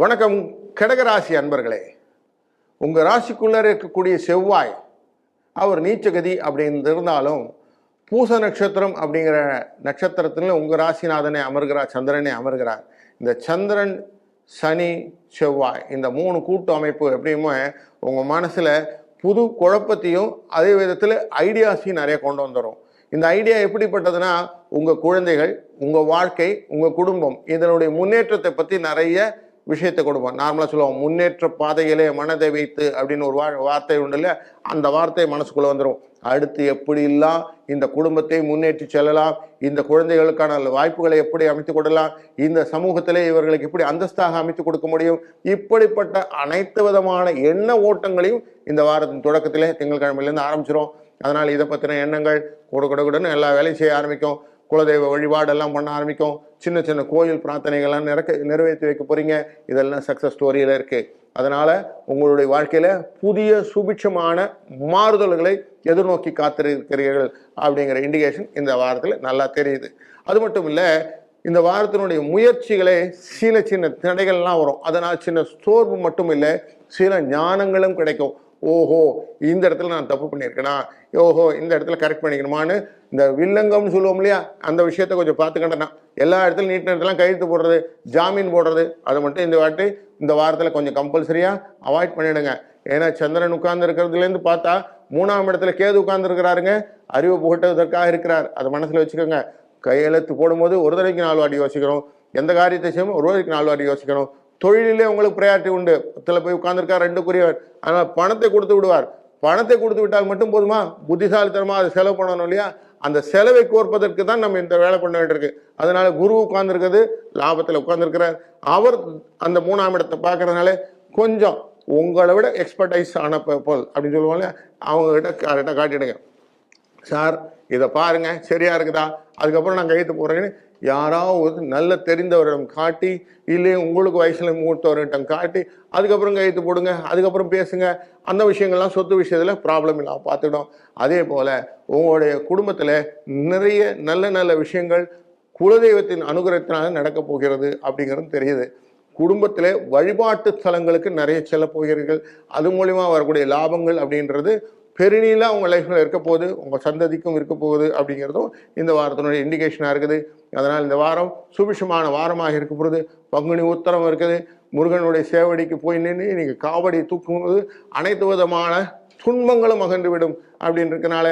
வணக்கம் கடகராசி அன்பர்களே. உங்கள் ராசிக்குள்ளே இருக்கக்கூடிய செவ்வாய் அவர் நீச்சகதி அப்படின்னு இருந்தாலும் பூச நட்சத்திரம் அப்படிங்கிற நட்சத்திரத்தில் உங்கள் ராசிநாதனே அமர்கிறார் சந்திரனே அமர்கிறார். இந்த சந்திரன் சனி செவ்வாய் இந்த மூணு கூட்டு அமைப்பு எப்படியுமே உங்கள் மனசில் புது குழப்பத்தையும் அதே விதத்தில் ஐடியாஸையும் நிறைய கொண்டு வந்துடும் இந்த ஐடியா எப்படிப்பட்டதுன்னா உங்கள் குழந்தைகள் உங்கள் வாழ்க்கை உங்கள் குடும்பம் இதனுடைய முன்னேற்றத்தை பற்றி நிறைய விஷயத்தை கொடுப்போம் நார்மலாக சொல்லுவோம் முன்னேற்ற பாதையிலே மனதை வைத்து அப்படின்னு ஒரு வா வார்த்தை உண்டு இல்லை அந்த வார்த்தை மனசுக்குள்ளே வந்துடும் அடுத்து எப்படியெல்லாம் இந்த குடும்பத்தை முன்னேற்றி செல்லலாம் இந்த குழந்தைகளுக்கான வாய்ப்புகளை எப்படி அமைத்து கொள்ளலாம் இந்த சமூகத்திலே இவர்களுக்கு எப்படி அந்தஸ்தாக அமைத்து கொடுக்க முடியும் இப்படிப்பட்ட அனைத்து விதமான எண்ண ஓட்டங்களையும் இந்த வாரத்தின் தொடக்கத்திலே திங்கட்கிழமையிலேருந்து ஆரம்பிச்சிடும் அதனால் இதை பற்றின எண்ணங்கள் கூட கூட கூடன்னு எல்லா வேலையும் செய்ய ஆரம்பிக்கும். குலதெய்வ வழிபாடெல்லாம் பண்ண ஆரம்பிக்கும். சின்ன சின்ன கோயில் பிரார்த்தனைகள்லாம் நிறக்க நிறைவேற்றி வைக்க போகிறீங்க இதெல்லாம் சக்ஸஸ் ஸ்டோரியில் இருக்குது அதனால் உங்களுடைய வாழ்க்கையில் புதிய சுபிட்சமான மாறுதல்களை எதிர்நோக்கி காத்திருக்கிறீர்கள் அப்படிங்கிற இண்டிகேஷன் இந்த வாரத்தில் நல்லா தெரியுது. அது மட்டும் இல்லை இந்த வாரத்தினுடைய முயற்சிகளே சில சின்ன தடைகள்லாம் வரும். அதனால் சின்ன சோர்வு மட்டும் இல்லை சில ஞானங்களும் கிடைக்கும். ஓஹோ இந்த இடத்துல நான் தப்பு பண்ணியிருக்கேனா? ஓஹோ இந்த இடத்துல கரெக்ட் பண்ணிக்கணுமான்னு இந்த வில்லங்கம்னு சொல்லுவோம் இல்லையா? அந்த விஷயத்த கொஞ்சம் பார்த்துக்கிட்டேன்னா எல்லா இடத்துலையும் நீட் நேரத்துலாம் கையெழுத்து போடுறது ஜாமீன் போடுறது அதை மட்டும் இந்த வாட்டி இந்த வாரத்தில் கொஞ்சம் கம்பல்சரியாக அவாய்ட் பண்ணிவிடுங்க ஏன்னா சந்திரன் உட்கார்ந்து இருக்கிறதுலேருந்து பார்த்தா மூணாம் இடத்துல கேது உட்கார்ந்துருக்கிறாருங்க அறிவு புகட்டுவதற்காக இருக்கிறார். அதை மனசில் வச்சுக்கோங்க. கையெழுத்து போடும்போது ஒரு தடவைக்கு நாலு வாட்டி யோசிக்கணும் எந்த காரியத்தை செய்யும் ஒரு தடவைக்கு நாலு வாட்டி யோசிக்கணும். தொழிலே உங்களுக்கு ப்ரையாரிட்டி உண்டு. பத்தில் போய் உட்காந்துருக்கார் ரெண்டுக்குரியவர் ஆனால் பணத்தை கொடுத்து விடுவார். பணத்தை கொடுத்து விட்டால் மட்டும் போதுமா? புத்திசாலித்தனமாக அதை செலவு பண்ணணும் இல்லையா? அந்த செலவை கோர்ப்பதற்கு தான் நம்ம இந்த வேலை பண்ண வேண்டியிருக்கு. அதனால குரு உட்கார்ந்துருக்கிறது லாபத்தில் உட்கார்ந்துருக்கிறார். அவர் அந்த மூணாம் இடத்தை பார்க்கறதுனால கொஞ்சம் உங்களை விட எக்ஸ்பர்டைஸ் ஆன போல் அப்படின்னு சொல்லுவாங்க அவங்ககிட்ட கரெக்டாக காட்டிடுங்க. சார் இதை பாருங்க சரியா இருக்குதா? அதுக்கப்புறம் நான் கையெழுத்து போடுறேன்னு யாராவது நல்ல தெரிந்தவரிடம் காட்டி இல்லை உங்களுக்கு வயசுல மூத்தவர்கிட்ட காட்டி அதுக்கப்புறம் கையெழுத்து போடுங்க அதுக்கப்புறம் பேசுங்க. அந்த விஷயங்கள்லாம் சொத்து விஷயத்தில் ப்ராப்ளம் இல்லாமல் பார்த்துக்கிடும் அதே போல் உங்களுடைய குடும்பத்தில் நிறைய நல்ல நல்ல விஷயங்கள் குலதெய்வத்தின் அனுகிரகத்தினால நடக்கப் போகிறது அப்படிங்கிறது தெரியுது. குடும்பத்தில் வழிபாட்டு தலங்களுக்கு நிறைய செல்ல போகிறீர்கள். அது மூலிமா வரக்கூடிய லாபங்கள் அப்படின்றது பெருநீளாக உங்கள் லைஃப்பில் இருக்க போகுது உங்கள் சந்ததிக்கும் இருக்க போகுது அப்படிங்கிறதும் இந்த வாரத்தினுடைய இண்டிகேஷனாக இருக்குது. அதனால் இந்த வாரம் சுபிஷமான வாரமாக இருக்க போகிறது பங்குனி உத்தரம் இருக்குது. முருகனுடைய சேவடிக்கு போய் நின்று நீங்கள் காவடி தூக்கும்போது அனைத்து விதமான துன்பங்களும் அகன்றுவிடும் அப்படின்னு இருக்கனால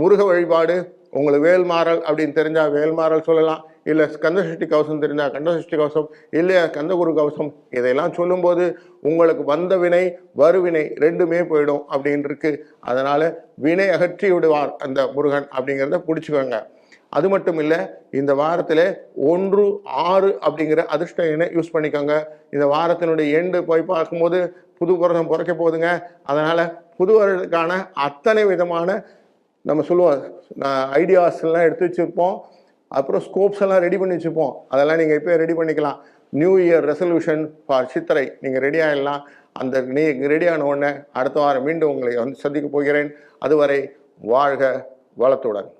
முருக வழிபாடு உங்களுக்கு வேல்மாறல் அப்படின்னு தெரிஞ்சால் வேல்மாறல் சொல்லலாம். இல்லை கந்தசஷ்டி கவசம் தெரிஞ்சால் கந்தசஷ்டி கவசம் இல்லையா கந்தகுரு கவசம் இதையெல்லாம் சொல்லும்போது உங்களுக்கு வந்த வினை வருவினை ரெண்டுமே போயிடும் அப்படின்னு இருக்கு அதனால் வினை அகற்றி விடுவார் அந்த முருகன் அப்படிங்கிறத பிடிச்சிக்கோங்க. அது மட்டும் இல்லை இந்த வாரத்தில் ஒன்று ஆறு அப்படிங்கிற அதிர்ஷ்ட எண்ணை யூஸ் பண்ணிக்கோங்க. இந்த வாரத்தினுடைய எண்டு போய் பார்க்கும்போது புது வருடம் பிறக்க போகுதுங்க. அதனால் புது வருடத்துக்கான அத்தனை விதமான நம்ம சொல்லுவோம் ஐடியாஸ்லாம் எடுத்து வச்சுருப்போம். அப்புறம் ஸ்கோப்ஸ் எல்லாம் ரெடி பண்ணி வச்சுப்போம். அதெல்லாம் நீங்கள் இப்போ ரெடி பண்ணிக்கலாம். New year resolution for Chithirai. நீங்கள் ரெடி ஆகிடலாம் அந்த நீ ரெடி ஆன உடனே அடுத்த வாரம் மீண்டும் உங்களை வந்து சந்திக்க போகிறேன். அதுவரை வாழ்க வளத்துடன்.